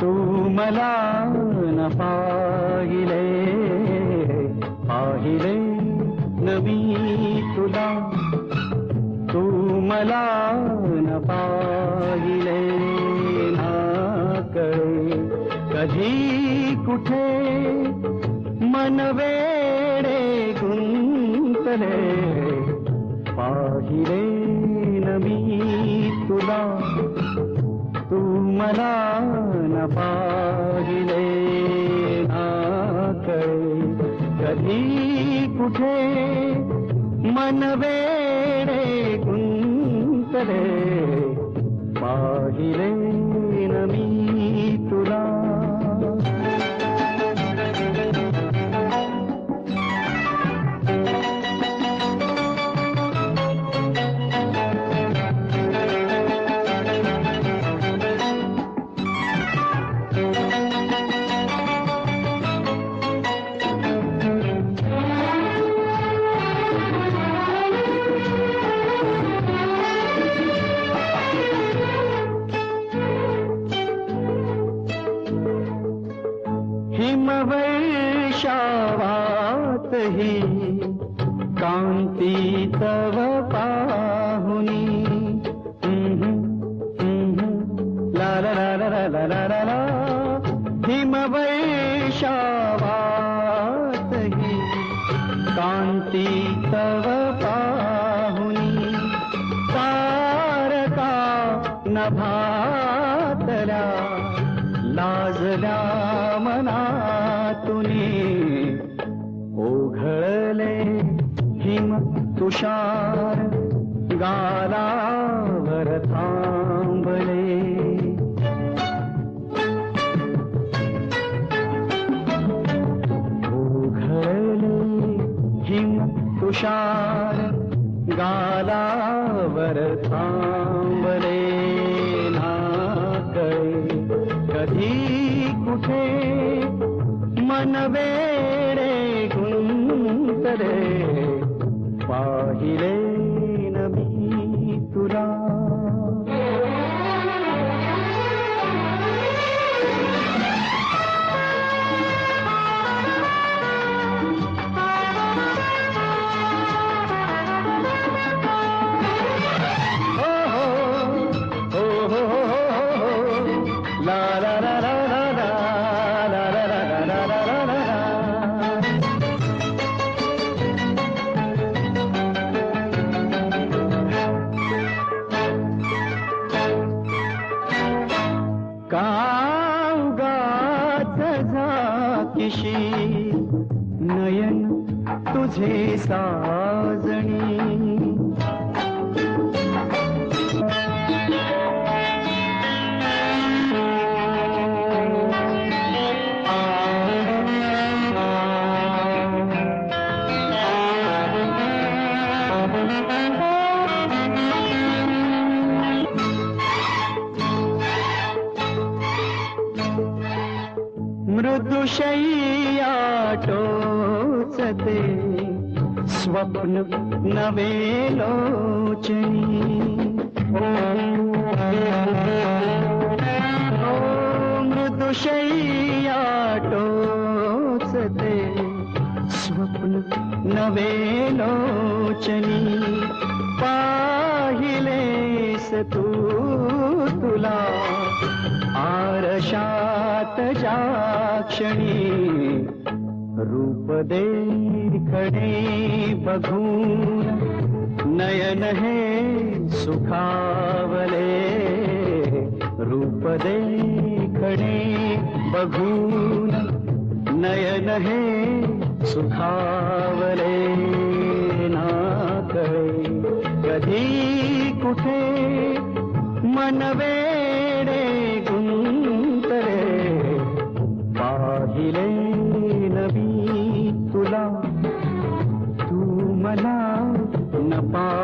तू मला न पाहिले पाहिले नवी तुला. तू मला न पाहिले ना कळे कधी कुठे मन वेडे गुंतले. तू मला न पाहिले कळे कधी कुठे मन वेडे गुंतले हिमवर्षावातही कांती तव पाहुनी. हम्म, हम्म, ला ला ला ला ला ला ला ला ला. कांती तव पाहुनी. तारका नभातल्या लाजल्या मना तुषार गालावर थांबले. ओघळले हिम तुषार गालावर थांबले. नाकळे कधी कुठे मन वेडे गुंतले पाहिले नबी तुला दिवशी नयन तुझे साजणी. मृदुशयी टोचते स्वप्न नवे लोचनी। ओ मृदुशय्या टोचते। स्वप्न नवे लोचनी। पाहिलेस तू तुला। आरशात जाक्षणी रूप दे खडे बघून नयन हे सुखावले। रूप दे खडे बघून नयन हे सुखावले। ना कळे कधी कुठे मनवेडे गुंतरे पाहिले तुला तू मला न पा